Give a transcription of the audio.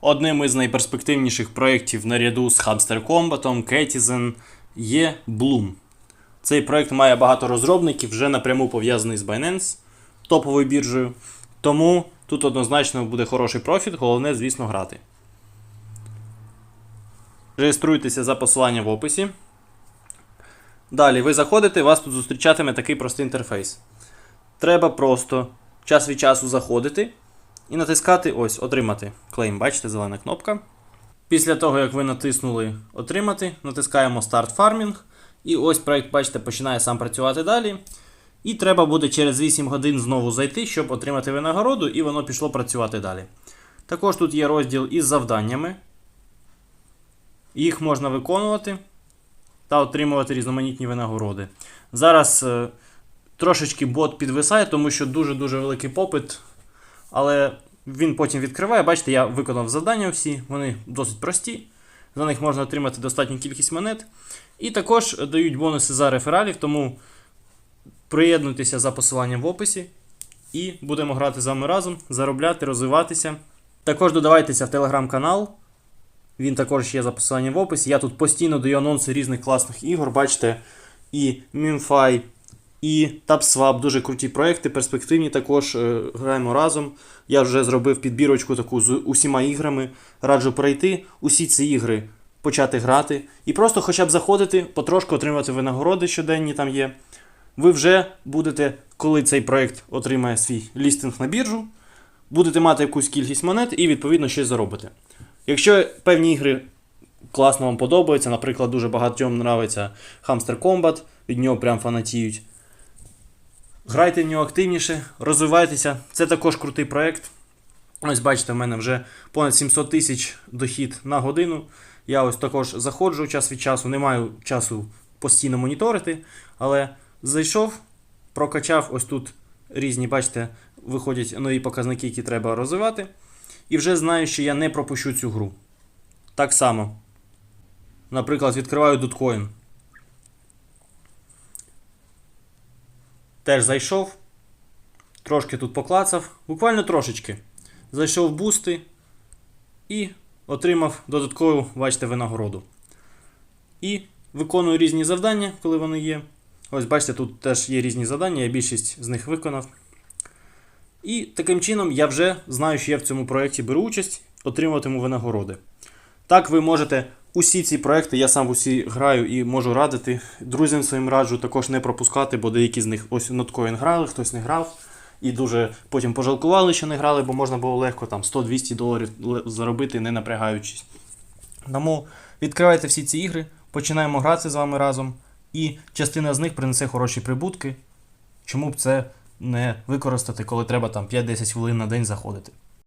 Одним із найперспективніших проєктів наряду з Hamster Combat, Catizen є Bloom. Цей проєкт має багато розробників, вже напряму пов'язаний з Binance, топовою біржею. Тому тут однозначно буде хороший профіт, головне, звісно, грати. Реєструйтеся за посиланням в описі. Далі ви заходите, вас тут зустрічатиме такий простий інтерфейс. Треба просто час від часу заходити і натискати ось Отримати клейм. Бачите, зелена кнопка. Після того, як ви натиснули Отримати, натискаємо Start Farming. І ось проект, бачите, починає сам працювати далі. І треба буде через 8 годин знову зайти, щоб отримати винагороду, і воно пішло працювати далі. Також тут є розділ із завданнями. Їх можна виконувати та отримувати різноманітні винагороди. Зараз е, трошечки бот підвисає, тому що дуже-дуже великий попит. Але він потім відкриває. Бачите, я виконав завдання всі, вони досить прості. За них можна отримати достатню кількість монет. І також дають бонуси за рефералів, тому приєднуйтеся за посиланням в описі. І будемо грати з вами разом, заробляти, розвиватися. Також додавайтеся в телеграм-канал. Він також є за посиланням в описі. Я тут постійно даю анонси різних класних ігор. Бачите, і MinFi, і TapSwap, дуже круті проекти, перспективні також е, граємо разом. Я вже зробив підбірочку таку з усіма іграми. Раджу пройти усі ці ігри, почати грати. І просто хоча б заходити, потрошку отримувати винагороди щоденні там є. Ви вже будете, коли цей проект отримає свій лістинг на біржу, будете мати якусь кількість монет і відповідно щось заробите. Якщо певні ігри класно вам подобаються, наприклад, дуже багатьом нравиться Hamster Combat, від нього прям фанатіють. Грайте в нього активніше, розвивайтеся. Це також крутий проект. Ось бачите, в мене вже понад 700 тисяч дохід на годину. Я ось також заходжу час від часу, не маю часу постійно моніторити, але зайшов, прокачав ось тут різні, бачите, виходять нові показники, які треба розвивати. І вже знаю, що я не пропущу цю гру. Так само. Наприклад, відкриваю Dutcoin. Теж зайшов. Трошки тут поклацав. Буквально трошечки. Зайшов в бусти і отримав додаткову, бачите, винагороду. І виконую різні завдання, коли вони є. Ось, бачите, тут теж є різні завдання, я більшість з них виконав. І таким чином я вже знаю, що я в цьому проєкті беру участь, отримуватиму винагороди. Так, ви можете усі ці проекти, я сам усі граю і можу радити. Друзям своїм раджу також не пропускати, бо деякі з них ось Notcoin грали, хтось не грав. І дуже потім пожалкували, що не грали, бо можна було легко там 100-200 доларів заробити, не напрягаючись. Тому відкривайте всі ці ігри, починаємо грати з вами разом, і частина з них принесе хороші прибутки. Чому б це не використати, коли треба там 5-10 хвилин на день заходити?